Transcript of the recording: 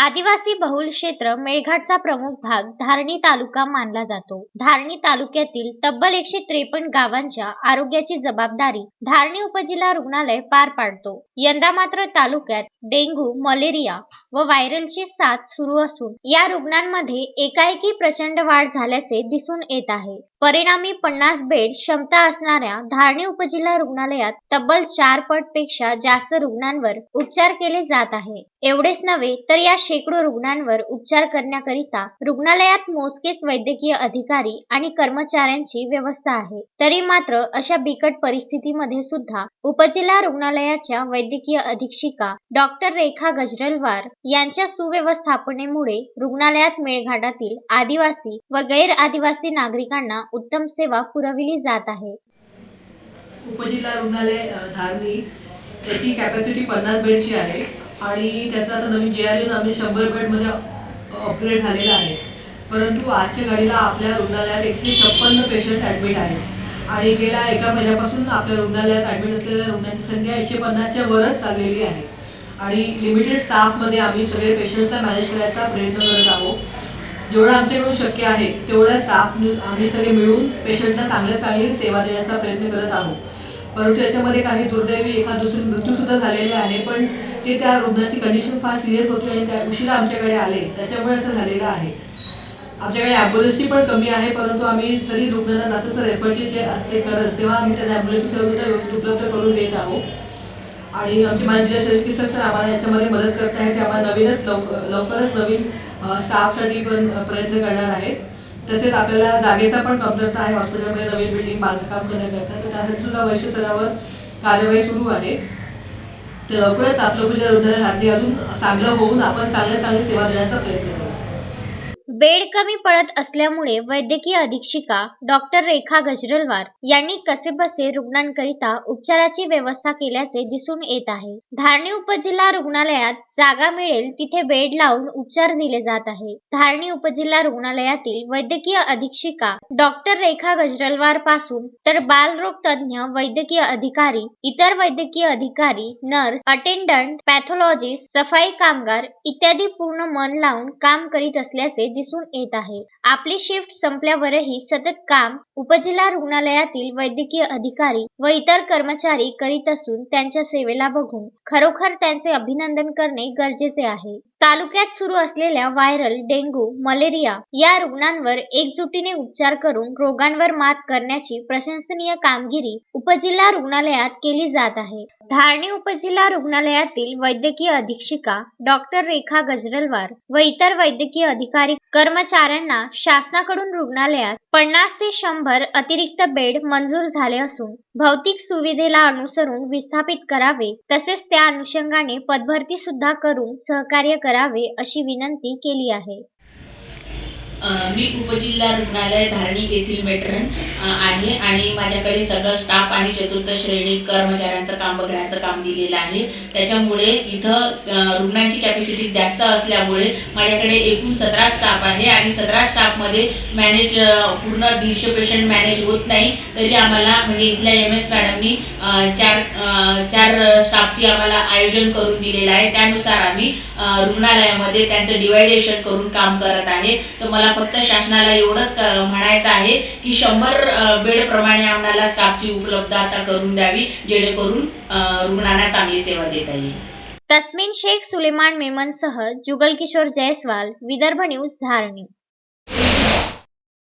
आदिवासी बहुल क्षेत्र मेळघाटचा प्रमुख भाग धारणी तालुका मानला जातो. धारणी तालुक्यातील तब्बल एकशे त्रेपन्न गावांच्या आरोग्याची जबाबदारी धारणी उपजिल्हा रुग्णालय पार पाडतो. यंदा मात्र तालुक्यात डेंग्यू मलेरिया व व्हायरलची साथ सुरू असून या रुग्णांमध्ये एकाएकी प्रचंड वाढ झाल्याचे दिसून येत आहे. परिणामी पन्नास बेड क्षमता असणाऱ्या धारणी उपजिल्हा रुग्णालयात तब्बल चार पटपेक्षा जास्त रुग्णांवर उपचार केले जात आहे. एवढेच नव्हे तर या शेकडो रुग्णांवर उपचार करण्याकरिता रुग्णालयात मोजकेच वैद्यकीय अधिकारी आणि कर्मचाऱ्यांची व्यवस्था आहे. तरी मात्र अशा बिकट परिस्थितीमध्ये सुद्धा उपजिल्हा रुग्णालयाच्या वैद्यकीय अधीक्षिका डॉक्टर रेखा गजरलवार यांच्या सुव्यवस्थापनेमुळे रुग्णालयात मेळघाटातील आदिवासी व गैर आदिवासी नागरिकांना उत्तम सेवा पुरविली जात आहे. उपजिल्हा रुग्णालय धारणी त्याची कॅपॅसिटी पन्नास बेडची आहे आणि त्याचा आता नवीन जे आर येऊन आम्ही शंभर बेडमध्ये अपग्रेड झालेला आहे. परंतु आजच्या घडीला आपल्या रुग्णालयात एकशे छप्पन्न पेशंट ॲडमिट आहेत. आणि गेल्या एका महिन्यापासून आपल्या रुग्णालयात ॲडमिट असलेल्या रुग्णांची संख्या एकशे पन्नासच्या वरच चाललेली आहे. आणि लिमिटेड स्टाफमध्ये आम्ही सगळे पेशंट्सला मॅनेज करायचा प्रयत्न करत आहोत. जेवढं आमच्याकडून शक्य आहे तेवढ्या साफ आम्ही सगळे मिळून पेशंटला चांगल्या चांगली सेवा देण्याचा प्रयत्न करत आहोत. परंतु याच्यामध्ये काही दुर्दैवी एखाद दुसरे मृत्यूसुद्धा झालेले आहे पण ते त्या रुग्णाची कंडिशन फार सिरियस होती आणि त्या उशिरा आमच्याकडे आले. त्याच्यामुळे असं झालेलं आहे. आमच्याकडे ॲम्ब्युलन्सची पण कमी आहे परंतु आम्ही तरी रुग्णांना जास्त रेफरची जे असते गरज तेव्हा आम्ही त्यांना ॲम्ब्युलन्सची सुविधा उपलब्ध करून देत आहोत. आणि आमचे माननीय चिकित्सक सर आम्हाला याच्यामध्ये मदत करत आहेत ते आम्हाला नवीनच लवकर लवकरच नवीन स्टाफसाठी पण प्रयत्न करणार आहेत. तसेच आपल्याला जागेचा पण कमतरता आहे. हॉस्पिटलमध्ये नवीन बिल्डिंग बांधकाम करण्याकरता. तर त्यासाठी सुद्धा वैश्य स्तरावर कार्यवाही सुरू आहे. तर लवकरच आपलं म्हणजे रुग्णालय हाती अजून चांगलं होऊन आपण चांगल्या चांगली सेवा देण्याचा प्रयत्न बेड कमी पडत असल्यामुळे वैद्यकीय अधीक्षिका डॉक्टर रेखा गजरलवार यांनी कसेबसे रुग्णांकरिता उपचाराची व्यवस्था केल्याचे दिसून येत आहे. धारणी उपजिल्हा रुग्णालयात जागा मिळेल तिथे बेड लावून उपचार दिले जात आहे. धारणी उपजिल्हा रुग्णालयातील वैद्यकीय अधीक्षिका डॉक्टर रेखा गजरलवारपासून तर बालरोग तज्ज्ञ वैद्यकीय अधिकारी इतर वैद्यकीय अधिकारी नर्स अटेंडंट पॅथॉलॉजिस्ट सफाई कामगार इत्यादी पूर्ण मन लावून काम करीत असल्याचे दिसून येत आहे. आपली शिफ्ट संपल्यावरही सतत काम उपजिल्हा रुग्णालयातील वैद्यकीय अधिकारी व इतर कर्मचारी करीत असून त्यांच्या सेवेला बघून खरोखर त्यांचे अभिनंदन करणे गरजेचे आहे. तालुक्यात सुरू असलेल्या व्हायरल डेंग्यू मलेरिया या रुग्णांवर एकजुटीने उपचार करून रोगांवर मात करण्याची प्रशंसनीय कामगिरी उपजिल्हा रुग्णालयात केली जात आहे. धारणी उपजिल्हा रुग्णालयातील वैद्यकीय अधीक्षिका डॉक्टर रेखा गजरलवार व इतर वैद्यकीय अधिकारी कर्मचाऱ्यांना शासनाकडून रुग्णालयात पन्नास ते शंभर अतिरिक्त बेड मंजूर झाले असून भौतिक सुविधेला अनुसरून विस्थापित करावे तसेच त्या अनुषंगाने पदभरती सुद्धा करून सहकार्य करावे अशी विनंती केली आहे. मी उपजिल्हा रुग्णालय धारणी येथील मेट्रन आहे आणि माझ्याकडे सगळं स्टाफ आणि चतुर्थ श्रेणी कर्मचाऱ्यांचं काम बघण्याचं काम दिलेलं आहे. त्याच्यामुळे इथं रुग्णांची कॅपॅसिटी जास्त असल्यामुळे माझ्याकडे एकूण सतरा स्टाफ आहे आणि सतरा स्टाफमध्ये मॅनेज पूर्ण दीडशे पेशंट मॅनेज होत नाही. तरी आम्हाला म्हणजे इथल्या एम एस मॅडमनी चार चार स्टाफची आम्हाला आयोजन करून दिलेलं आहे. त्यानुसार आम्ही रुग्णालयामध्ये त्यांचं डिवायडेशन करून काम करत आहे. तर मला फक्त शासनाला एवढंच म्हणायचं आहे की शंभर बेडप्रमाणे आम्हाला स्टाफची उपलब्धता करून द्यावी जेणेकरून रुग्णांना चांगली सेवा देता येईल. तस्मिन शेख सुलेमान मेमनसह जुगल किशोर जयस्वाल विदर्भ न्यूज धारणी.